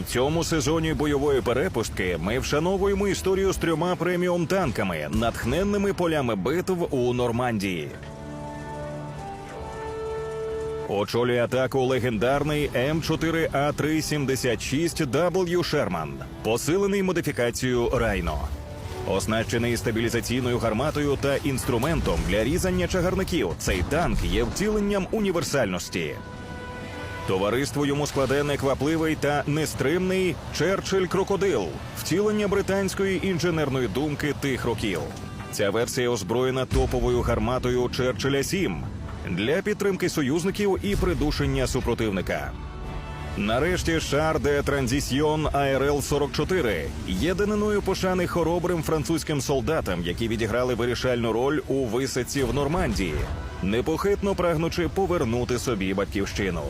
В цьому сезоні бойової перепустки ми вшановуємо історію з трьома преміум танками, натхненними полями битв у Нормандії. Очолює атаку легендарний М4А376W Шерман, посилений модифікацією Райно. Оснащений стабілізаційною гарматою та інструментом для різання чагарників, цей танк є втіленням універсальності. Товариство йому складе неквапливий та нестримний Черчилль Крокодил, втілення британської інженерної думки тих років. Ця версія озброєна топовою гарматою Черчилля 7 для підтримки союзників і придушення супротивника. Нарешті шар де транзісьйон АРЛ 44 є даниною пошани хоробрим французьким солдатам, які відіграли вирішальну роль у висадці в Нормандії, непохитно прагнучи повернути собі батьківщину.